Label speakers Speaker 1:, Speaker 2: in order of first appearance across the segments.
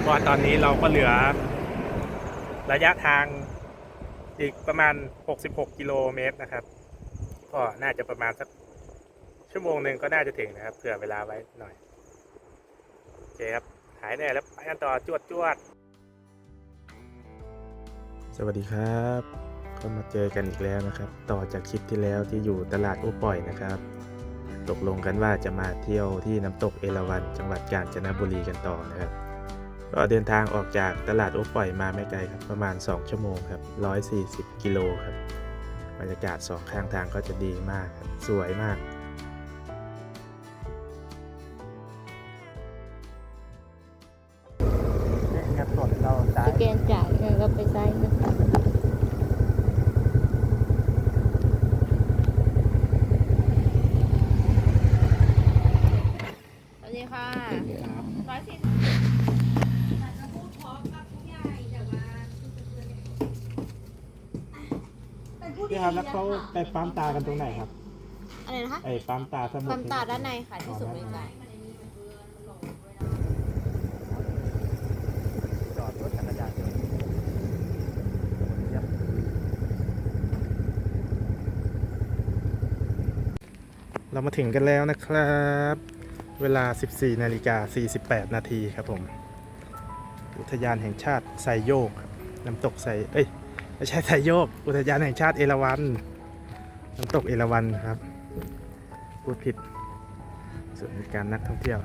Speaker 1: เพราะว่าตอนนี้เราก็เหลือ ระยะทางอีกประมาณ 66 กิโลเมตรนะครับ ก็น่าจะประมาณสักชั่วโมงหนึ่งก็น่าจะถึงนะครับเผื่อเวลาไว้หน่อยโอเคครับหายเหนื่อยแล้วไปกันต่อจวดจวดสวัสดีครับ ก็มาเจอกันอีกแล้วนะครับ ต่อจากคลิปที่แล้วที่อยู่ตลาดอุปล่อยนะครับ ตกลงกันว่าจะมาเที่ยวที่น้ำตกเอราวัณจังหวัดกาญจนบุรีกันต่อนะครับ ก็เดินทางออกจากตลาดโอ๊ปล่อยมาไม่ไกลครับประมาณ 2 ชั่วโมงครับ 140 กิโลครับบรรยากาศสองข้างทางก็จะดีมากครับสวยมากเงินสดเราจ่า
Speaker 2: ส
Speaker 1: ย
Speaker 2: แกนจ่ายแล้วก็ไปใส่นะคะสวัสดีค่ะร้อยสี่
Speaker 1: พี่ครับแล้วเขาไปปั๊มตากันตรงไหนครับ
Speaker 2: อะไรนะคะ
Speaker 1: ไอ้ปั๊มตาสมุทร
Speaker 2: ความตาด้านในค่ะที่สุดบริการ
Speaker 1: จอดรถจักรยานยนต์เรามาถึงกันแล้วนะครับ เวลา 14นาฬิกา48 นาทีครับผม อุทยานแห่งชาติไซโยกครับน้ำตกไซเอ้ย ไม่ใช่ไซโยกอุทยานแห่งชาติเอราวัณน้ำตกเอราวัณครับ พูดผิดส่วนในการนักท่องเที่ยว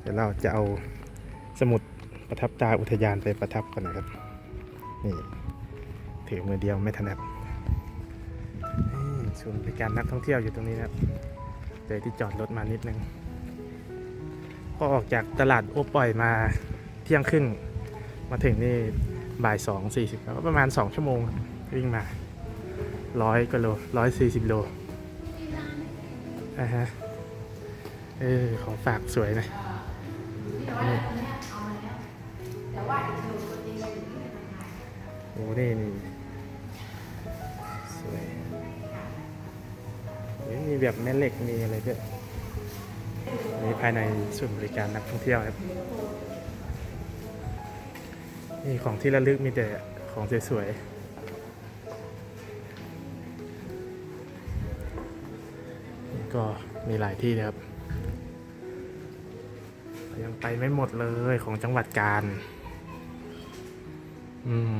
Speaker 1: เดี๋ยวเราจะเอาสมุดประทับตาอุทยานไปประทับกันนะครับ นี่ถือมือเดียวไม่ถนัดนี่ส่วนบริการนักท่องเที่ยวอยู่ตรงนี้นะครับเลยที่จอดรถมานิดนึง พอออกจากตลาดโอปล่อยมาเที่ยงครึ่งมาถึงนี่ บ่ายสองสี่สิบก็ประมาณสองชั่วโมงวิ่งมาร้อยกิโลร้อยสี่สิบโลอ่าฮะเออของฝากสวยนะโอ้นี่นี่สวยมีแบบแม่เหล็กมีอะไรด้วยอันนี้ภายในศูนบริการนักท่องเที่ยวครับ นี่ของที่ระลึกมีแต่ของสวยๆก็มีหลายที่นะครับ ยังไปไม่หมดเลยของจังหวัดกาญอืม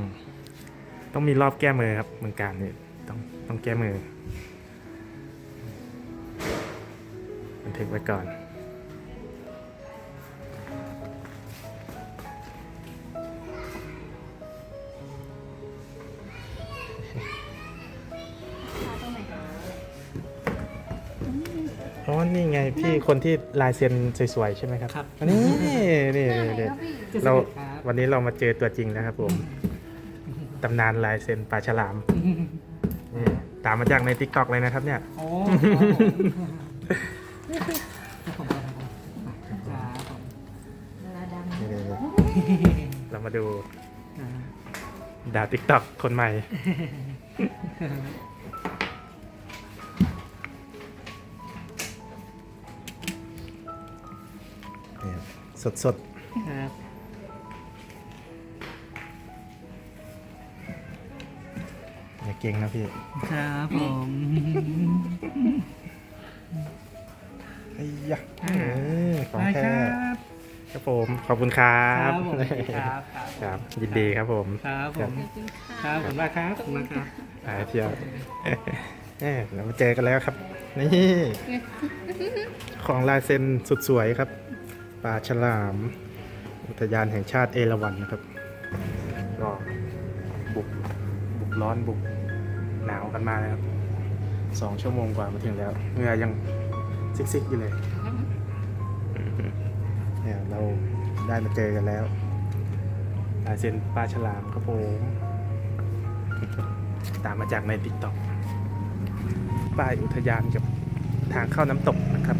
Speaker 1: ต้องมีรอบแก้มือครับเมืองการนี่ต้องต้องแก้มือ บันทึกไว้ก่อน นี่ไงพี่คนที่ลายเซ็นสวยๆใช่ไหมครับ
Speaker 3: ครับ
Speaker 1: อันนี้นี่นี่นี่เราวันนี้เรามาเจอตัวจริงแล้วครับผมตำนานลายเซ็นปลาฉลามนี่ตามมาจากในทิกตอกเลยนะครับเนี่ย
Speaker 3: โอ้ครับผม
Speaker 1: นี่ๆเรามาดูดาวทิกตอกคนใหม่ สดสด
Speaker 3: ครับ
Speaker 1: ๆอย่าเก่งนะพี่
Speaker 3: ครับผม
Speaker 1: ไอ้ยะเออของ
Speaker 3: ได้ค
Speaker 1: แท้
Speaker 3: รับ
Speaker 1: ครับผมขอบคุณครับ
Speaker 3: ผมครับครับ
Speaker 1: ครับยินดีครับผม
Speaker 3: ครับผมครับผมมากครับผมมากครับ
Speaker 1: ไปเที่ยวเอ้ยเรามาเจอกันแล้วครับ นี่ ของลายเซ็นสุดสวยครับ ปลาฉลาม อุทยานแห่งชาติเอราวัณนะครับ ก็บุกบุกร้อนบุกหนาวกันมาแล้วครับสองชั่วโมงกว่ามาถึงแล้วเหงื่อยังซิกๆอยู่เลยเนี่ยเราได้มาเจอกันแล้วลายเซ็นปลาฉลามครับผมตามมาจากในติ๊กต็อกป้ายอุทยานกับทางเข้าน้ำตกนะครับ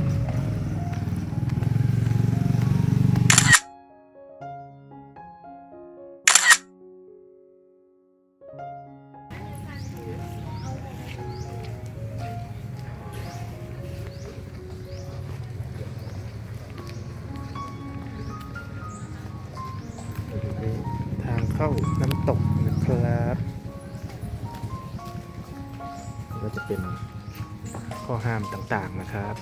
Speaker 1: เข้าน้ำตกนะครับก็จะเป็นข้อห้ามต่างๆนะครับ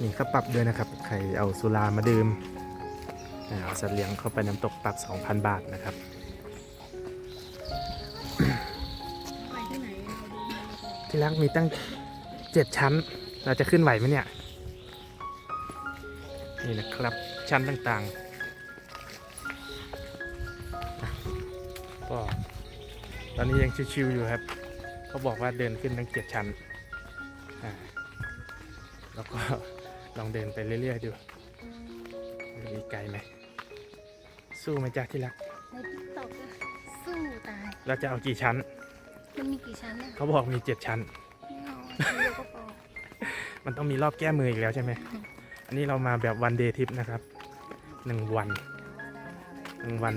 Speaker 1: นี่เขาปรับด้วยนะครับ ใครเอาสุรามาดื่มอ่าเอาสัตว์เลี้ยงเข้าไปน้ำตกปรับ 2,000 บาทนะครับ
Speaker 2: ที่ลั
Speaker 1: กมีตั้ง7ชั้น เราจะขึ้นไหวไหมเนี่ย นี่นะครับชั้นต่างๆ อนนี้ยังชิวๆอยู่ครับเขาบอกว่าเดินขึ้นตั้ง7ชั้นอ่าแล้วก็ลองเดินไปเรื่อยๆดูมีไกลไหมสู้ไหมจ๊ะที่รัก
Speaker 2: ในติ๊กต็อกสู้ตาย
Speaker 1: เราจะเอากี่ชั้น
Speaker 2: มันมีกี่ชั้นเนี่ย
Speaker 1: เขาบอกมี7ชั้น
Speaker 2: ไม่เอาชั้นเดียวก็พอ
Speaker 1: มันต้องมีรอบแก้มืออีกแล้วใช่ไหม อันนี้เรามาแบบวันเดย์ทริปนะครับหนึ่งวันหนึ่งวัน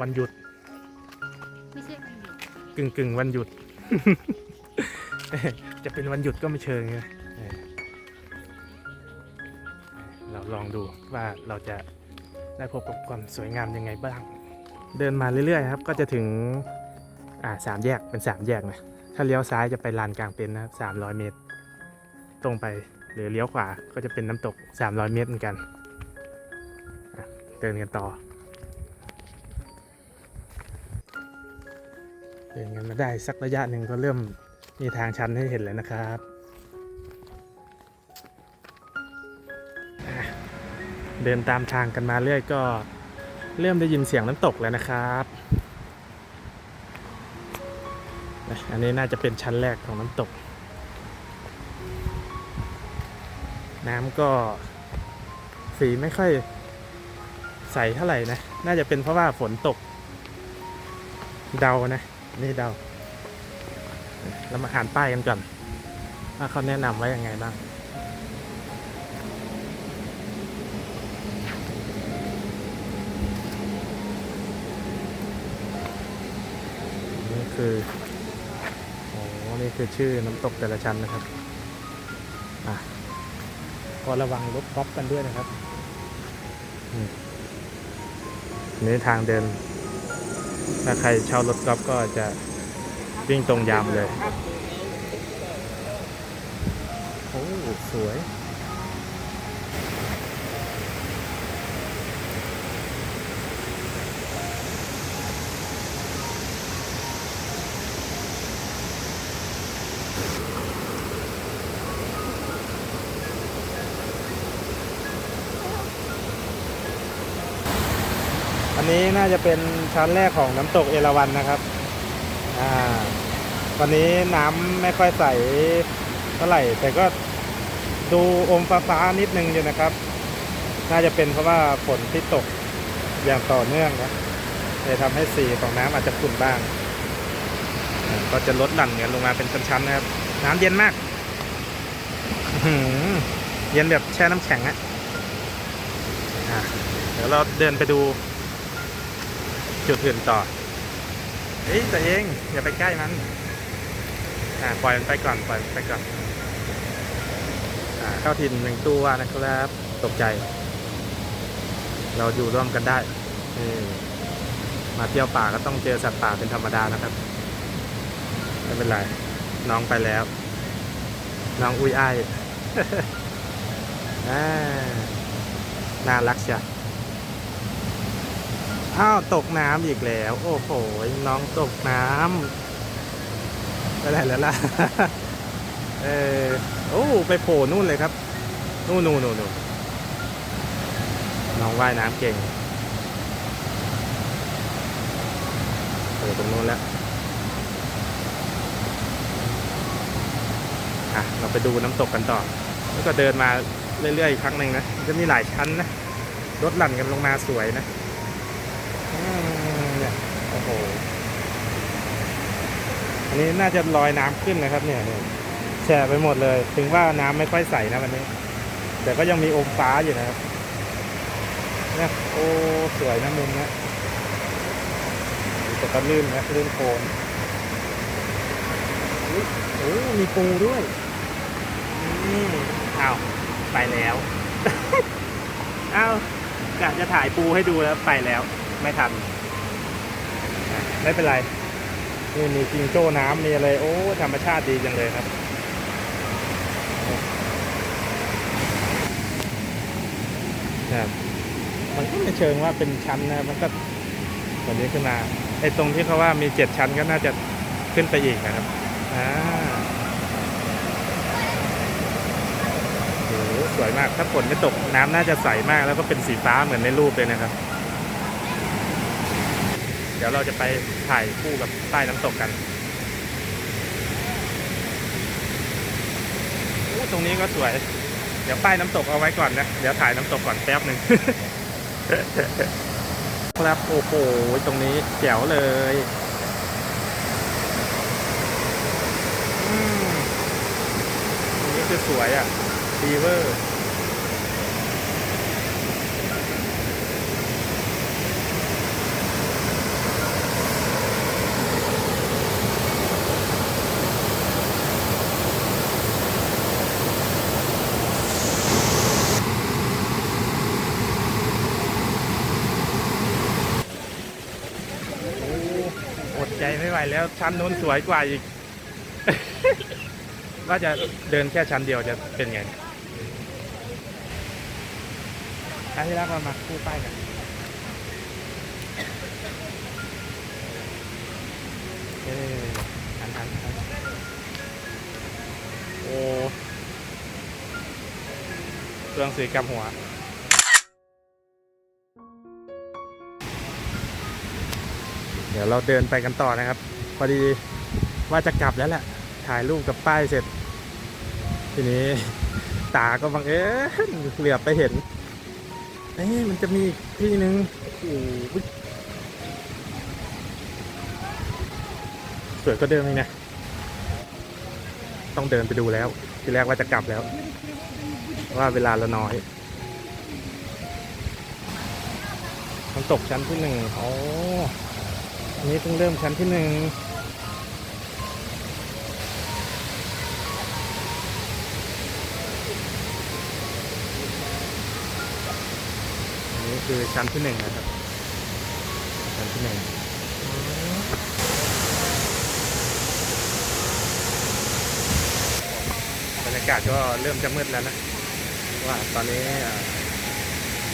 Speaker 1: วันหยุดึ่งกึ่งวันหยุด จะเป็นวันหยุดก็ไม่เชิงนะเออเราลองดูว่าเราจะได้พบกับความสวยงามยังไงบ้าง เดินมาเรื่อยๆครับก็จะถึงอ่าสามแยกเป็นสามแยกนะถ้าเลี้ยวซ้ายจะไปลานกลางเต็นนะครับสามร้อยเมตร ตรงไปหรือเลี้ยวขวาก็จะเป็นน้ำตก 300 เมตรเหมือนกัน เดินกันต่อ เดินกันมาได้สักระยะหนึ่งก็เริ่มมีทางชันให้เห็นเลยนะครับเดินตามทางกันมาเรื่อยก็เริ่มได้ยินเสียงน้ำตกแล้วนะครับอันนี้น่าจะเป็นชั้นแรกของน้ำตก น้ำก็สีไม่ค่อยใสเท่าไหร่นะ น่าจะเป็นเพราะว่าฝนตก เดานะ นี่เดาเรามาอ่านป้ายกันก่อนว่าเขาแนะนำไว้ยังไงบ้างนี่คือโอ้นี่คือชื่อน้ำตกแต่ละชั้นนะครับอะก็ระวังรถก๊อปกันด้วยนะครับนี่ทางเดิน ถ้าใครเช่ารถก๊อปก็จะวิ่งตรงยามเลย โอ้สวยอันนี้น่าจะเป็น ชั้นแรกของน้ำตกเอราวัณนะครับอ่าวันนี้น้ำไม่ค่อยใสเท่าไหร่ แต่ก็ดูอมฟ้าฟ้าๆนิดนึงอยู่นะครับ น่าจะเป็นเพราะว่าฝนที่ตกอย่างต่อเนื่องนะเลยทำให้สีของน้ำอาจจะขุ่นบ้าง ก็จะลดหลั่นกันลงมาเป็นชั้นๆนะครับ น้ำเย็นมากเย็นแบบแช่น้ำแข็งอะเดี๋ยวเราเดินไปดู จุดอื่นต่อเฮ้ยตัวเองอย่าไปใกล้มันอ่าปล่อยมันไปก่อนปล่อยมันไปก่อนอ่าเข้าถิ่นหนึ่งตัวนะครับ ตกใจ เราอยู่ร่วมกันได้มาเที่ยวป่าก็ต้องเจอสัตว์ป่าเป็นธรรมดานะครับไม่เป็นไรน้องไปแล้ว น้องอุ้ยอ้ายน่ารักเชียว อ้าวตกน้ำอีกแล้ว โอ้โหน้องตกน้ำไปไหนแล้วล่ะเออโอ้ไปโผล่นู่นเลยครับนู่นนู่นนู่นนู่นน้องว่ายน้ำเก่งโผล่ตรงนู้นแล้วอะเราไปดูน้ำตกกันต่อ แล้วก็เดินมาเรื่อยๆอีกครั้งหนึ่งนะ จะมีหลายชั้นนะรถหลั่นกันลงมาสวยนะ เนี่ยโอ้โหอันนี้น่าจะลอยน้ำขึ้นนะครับ เนี่ยเนี่ยแฉะไปหมดเลย ถึงว่าน้ำไม่ค่อยใสนะวันนี้ แต่ก็ยังมีอมฟ้าอยู่นะครับเนี่ยโอ้สวยนะมุมนี้แต่ก็ลื่นนะลื่นโคลนโอ้มีปูด้วยอ้าวไปแล้ว อ้าวกะจะถ่ายปูให้ดูแล้วไปแล้ว ไม่ทัน ไม่เป็นไร นี่มีจิงโจ้น้ำมีอะไร โอ้ ธรรมชาติดีจังเลยครับ ครับ มันก็ไม่เชิงว่าเป็นชั้นนะ มันก็แบบนี้ขึ้นมา ไอ้ตรงที่เขาว่ามีเจ็ดชั้นก็น่าจะขึ้นไปอีกนะครับ อ่าโอ้สวยมาก ถ้าฝนไม่ตกน้ำน่าจะใสมากแล้วก็เป็นสีฟ้าเหมือนในรูปเลยนะครับ เดี๋ยวเราจะไปถ่ายคู่กับป้ายน้ำตกกันโอ้ตรงนี้ก็สวย เดี๋ยวป้ายน้ำตกเอาไว้ก่อนนะ เดี๋ยวถ่ายน้ำตกก่อนแป๊บหนึ่งครับโอ้โหตรงนี้แจ๋วเลยอืมตรงนี้คือสวยอะดีเวอร์ ใจไม่ไหวแล้วชั้นนู้นสวยกว่าอีก ว่าจะเดินแค่ชั้นเดียวจะเป็นไงอันที่แรกเรามาคู่ป้ายกันเออหันหันหันโอ้เครื่องสีกำหัว เดี๋ยวเราเดินไปกันต่อนะครับ พอดีว่าจะกลับแล้วแหละ ถ่ายรูปกับป้ายเสร็จ ทีนี้ตาก็บังเอิญเหลือบไปเห็นเอ้มันจะมีที่หนึ่งโอ้โหสวยก็เดิมเลยนะ ต้องเดินไปดูแล้ว ทีแรกว่าจะกลับแล้ว ว่าเวลาเราน้อยมันตกชั้นที่หนึ่งอ๋อ อันนี้เพิ่งเริ่มชั้นที่หนึ่งอันนี้คือชั้นที่หนึ่งนะครับ ชั้นที่หนึ่งบรรยากาศก็เริ่มจะมืดแล้วนะ ว่าตอนนี้อ่า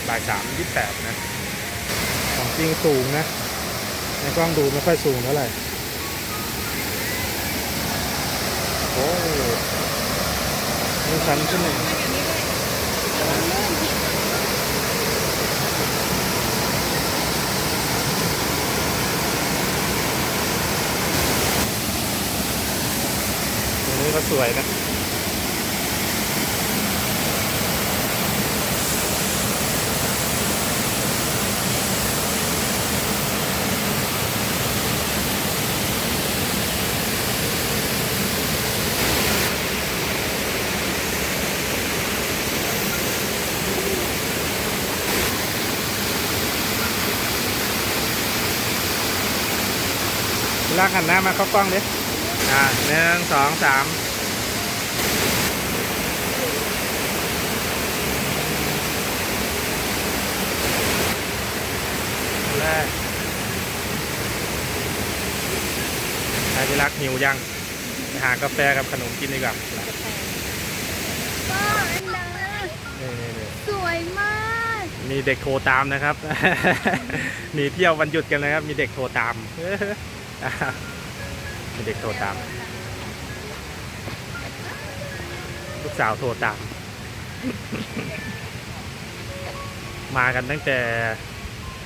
Speaker 1: บ่ายสามยี่สิบแปดนะ ของจริงสูงนะ ในกล้องดูไม่ค่อยสูงเท่าไหร่โอ้นี่ชั้นที่หนึ่งตรงนี้ก็สวยนะ ลากหันหน้ามาเข้ากล้องดิอ่าหนึ่งสองสามแรกนายพิรักหิวยังไปหากาแฟกับขนมกินดีกว่า
Speaker 2: ป้าอันดา
Speaker 1: นี่นี่นี่
Speaker 2: สวยมาก
Speaker 1: มีเด็กโทรตามนะครับ มีเที่ยววันหยุดกันนะครับ มีเด็กโทรตาม มีเด็กโทรตาม ลูกสาวโทรตาม มากันตั้งแต่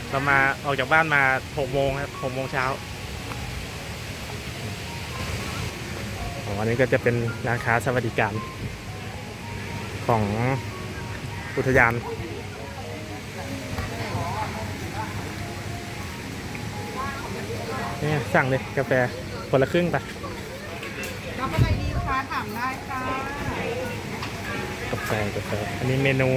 Speaker 1: เรามาออกจากบ้านมาหกโมงครับหกโมงเช้าอันนี้ก็จะเป็นร้านค้าสวัสดิการของอุทยาน เนี่ยสั่งเลยกาแฟคนละครึ่งไป
Speaker 2: รับอะไรดีคะถามได้ค่ะ
Speaker 1: กาแฟกาแฟอันนี้เมนู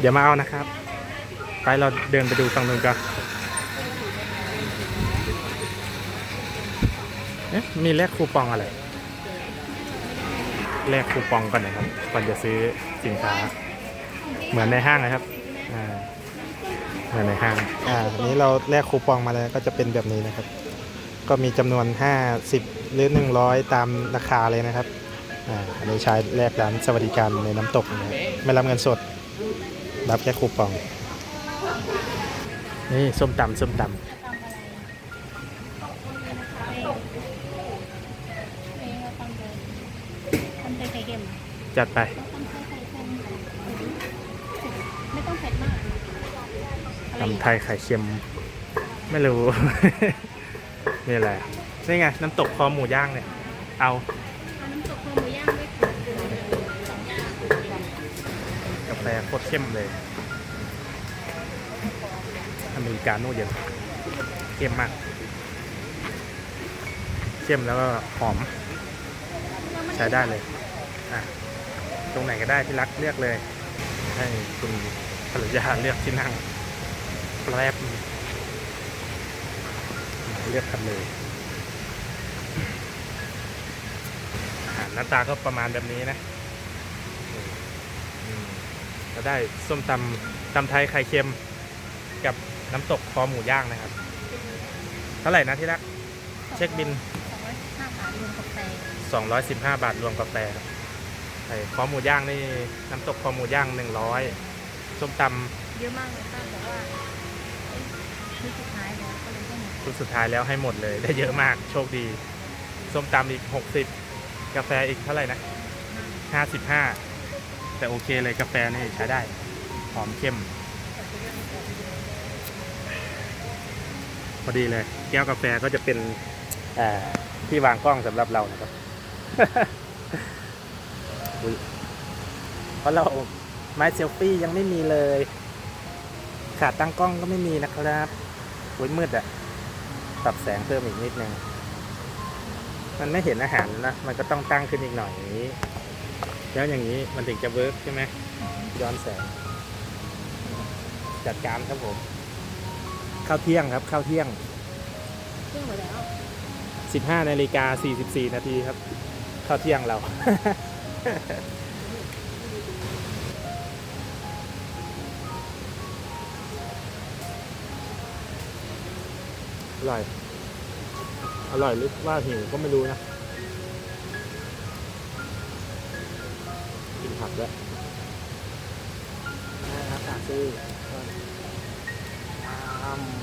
Speaker 1: เดี๋ยวมาเอานะครับ ไปเราเดินไปดูฝั่งนู้นกันเอ๊ะมีแลกคูปองอะไร แลกคูปองก่อนนะครับ ก่อนจะซื้อสินค้า เหมือนในห้างนะครับอ่าเหมือนในห้างอ่าอันนี้เราแลกคูปองมาแล้วก็จะเป็นแบบนี้นะครับ ก็มีจำนวน 50 หรือ 100 ตามราคาเลยนะครับอ่าอันนี้ใช้แลกร้านสวัสดิการในน้ำตกนะครับไม่รับเงินสด รับแค่คูปอง นี่ส้มตำส้มตำ
Speaker 2: ใจไข่เค็ม
Speaker 1: จัดไป
Speaker 2: ต้องทำใจไข่เค็มไม่ต้องเผ็ดมากอะไรอีก
Speaker 1: ตำไทยไข่เค็ม ไม่รู้ นี่แหละนี่ไง น้ำตกคอหมูย่างเนี่ย เอา
Speaker 2: เอาน้ำตกคอหมูย่างด้วยค่ะสองอย่าง
Speaker 1: กาแฟโคตรเข้มเลยอเมริกาโน่เย็นเข้มมากเข้มแล้วก็หอมใช้ได้เลยอะ ตรงไหนก็ได้ที่รักเลือกเลย ให้คุณภรรยาเลือกที่นั่งแป๊บเลือกกันเลยอาหารหน้าตาก็ประมาณแบบนี้นะอืมแล้วได้ส้มตำตำไทยไข่เค็มกับน้ำตกคอหมูย่างนะครับ เท่าไหร่นะที่รัก เช็คบิน
Speaker 2: สองร้อยห้าบาทรวมกาแฟ
Speaker 1: 215 บาทรวมกาแฟครับ ไอ้คอหมูย่างนี่น้ำตกคอหมูย่าง100ส้มต
Speaker 2: เยอะมากเลยป้าบอกว่าเอ้ยนี่สุดท้ายแล้วก็เลยต้องหมดำ
Speaker 1: ชุดสุดท้ายแล้วให้หมดเลยได้เยอะมากโชคดี ส้มตำอีก60กาแฟอีกเท่าไหร่นะ55แต่โอเคเลยกาแฟนี่ใช้ได้ หอมเข้ม พอดีเลย แก้วกาแฟก็จะเป็นอ่าที่วางกล้องสำหรับเรานะครับอุ๊ย เพราะเราไม้เซลฟี่ยังไม่มีเลย ขาตั้งกล้องก็ไม่มีนะครับโอ้ยมืดอะปรับแสงเพิ่มอีกนิดนึง มันไม่เห็นอาหารนะ มันก็ต้องตั้งขึ้นอีกหน่อยอย่างนี้ แล้วอย่างนี้มันถึงจะเวิร์กใช่ไหมย้อนแสง จัดการครับผม ข้าวเที่ยงครับ ข้าวเที่ยง
Speaker 2: เครื่องหมดแล้ว
Speaker 1: 15นาฬิกา44นาทีครับ ข้าวเที่ยงเรา อร่อย อร่อยหรือว่าหิวก็ไม่รู้นะ กินผักแล้วนะครับซื้ออ้ำ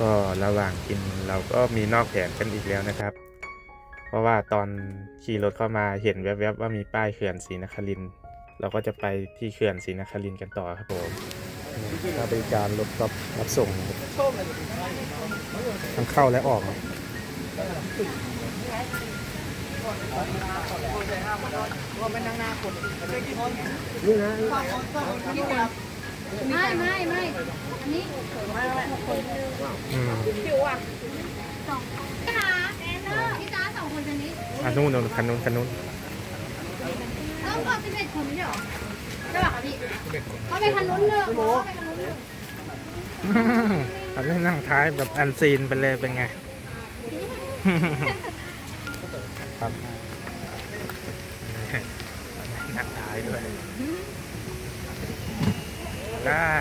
Speaker 1: ก็ระหว่างกินเราก็มีนอกแผนกันอีกแล้วนะครับ เพราะว่าตอนขี่รถเข้ามาเห็นแวบๆว่ามีป้ายเขื่อนศรีนครินเราก็จะไปที่เขื่อนศรีนครินกันต่อครับผมค่าบริการรถรับรับส่งทั้งเข้าและออกนะ
Speaker 2: ไม่ไม่ไม่อันนี้
Speaker 1: อืม
Speaker 2: ผิวอะสองพี่จ๋าแอนเนอร์พี่จ๋าสองคนคนนี้
Speaker 1: อันนู้นนู้นคันนู้นคันนู้น
Speaker 2: ต้องพอสิบเอ็ดคนไม่ใช่หรอใช่ป่ะคะพี่เขาไปคันนู้นเลยเขาไปคันนู้นเลย
Speaker 1: อันนี้นั่งท้ายแบบอันซีนไปเลยเป็นไงครับนั่งท้ายด้วย ได้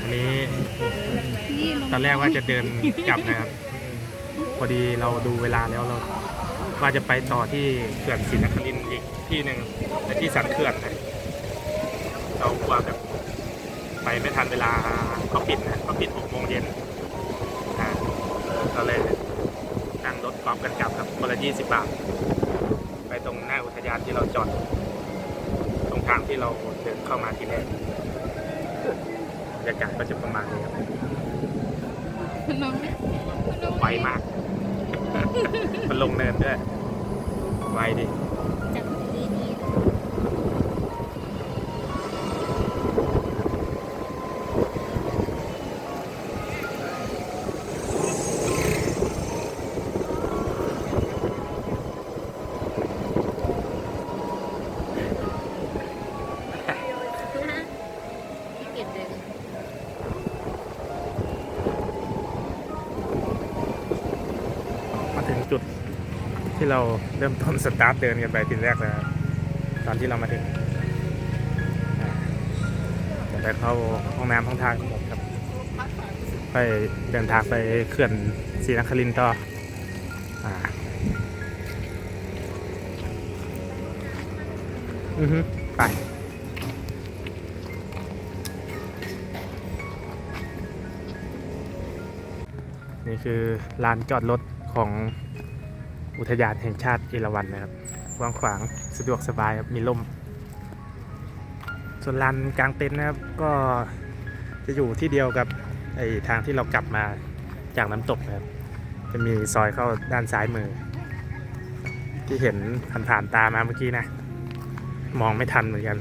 Speaker 1: อันนี้ตอนแรกว่าจะเดินกลับนะครับ พอดีเราดูเวลาแล้วเราว่าจะไปต่อที่เขื่อนศรีนครินทร์อีกที่หนึ่งแต่ที่สันเขื่อนนะเรากลัวแบบไปไม่ทันเวลาเขาปิดนะเขาปิดหกโมงเย็นอ่าก็เลยนั่งรถกอล์ฟกันกลับครับคนละยี่สิบบาท ไปตรงหน้าอุทยานที่เราจอด ทางที่เราเดินเข้ามาทีแรกบรรยากาศก็จะประมาณนี้ครับ
Speaker 2: น้องเนี่ยน้อง
Speaker 1: ไวมาก มันลงเนินด้วยไวดิ เราเริ่มต้นสตาร์ทเดินกันไปทีแรกแล้วตอนที่เรามาถึงอ่าเดี๋ยวไปเข้าห้องน้ำห้องทางก่อนครับ ไปเดินทางไปเขื่อนศรีนครินทร์ต่ออ่าอือฮึไปนี่คือลานจอดรถของ อุทยานแห่งชาติเอราวัณนะครับกว้างขวางสะดวกสบายครับมีล่มส่วนลานกลางเต็นท์นะครับก็จะอยู่ที่เดียวกับไอ้ทางที่เรากลับมาจากน้ำตกนะครับ จะมีซอยเข้าด้านซ้ายมือ ที่เห็นผ่านๆตามาเมื่อกี้นะ มองไม่ทันเหมือนกัน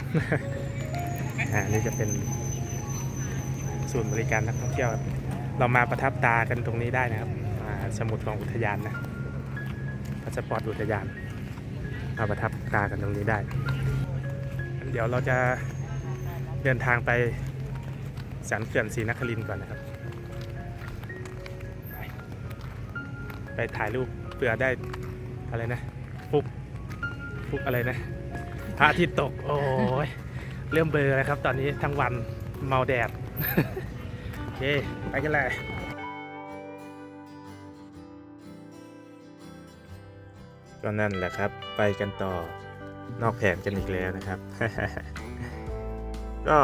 Speaker 1: อ่านี่จะเป็นศูนย์บริการนักท่องเที่ยว เรามาประทับตากันตรงนี้ได้นะครับสมุดของอุทยานนะาสปอร์ตอุทยานมาประทับตากันตรงนี้ได้ เดี๋ยวเราจะเดินทางไปสันเขื่อนศรีนครินทร์ก่อนนะครับ ไปไปถ่ายรูปเผื่อได้อะไรนะฟุกฟุกอะไรนะพระอาทิตย์ตก โอ้ยเริ่มเบลอแล้วครับ ตอนนี้ทั้งวันเมาแดด โอเค ไปกันเลย ก็นั่นแหละครับ ไปกันต่อนอกแผนกันอีกแล้วนะครับ ก็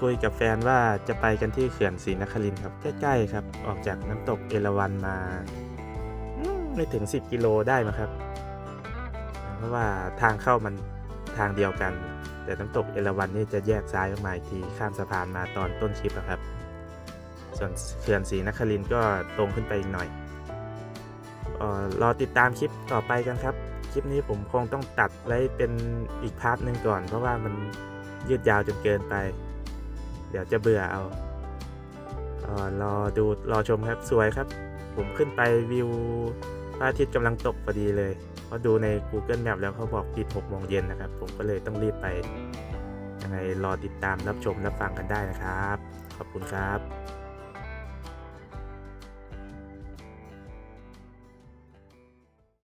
Speaker 1: คุยกับแฟนว่าจะไปกันที่เขื่อนศรีนครินครับ ใกล้ๆครับ ออกจากน้ำตกเอราวัณมาไม่ถึง 10 กิโลได้มั้งครับ เพราะว่าทางเข้ามันทางเดียวกัน แต่น้ำตกเอราวัณนี่จะแยกซ้ายออกมาอีกทีข้ามสะพานมาตอนต้นคลิปนะครับ ส่วนเขื่อนศรีนครินก็ตรงขึ้นไปอีกหน่อย รอติดตามคลิปต่อไปกันครับ คลิปนี้ผมคงต้องตัดไว้เป็นอีกพาร์ทหนึ่งก่อน เพราะว่ามันยืดยาวจนเกินไป เดี๋ยวจะเบื่อเอาเออรอดูรอชมครับสวยครับ ผมขึ้นไปวิวพระอาทิตย์กำลังตกพอดีเลยเพราะดูใน Google Map แล้วเขาบอกปิด6โมงเย็นนะครับ ผมก็เลยต้องรีบไปยังไงรอติดตามรับชมรับฟังกันได้นะครับ ขอบคุณครับ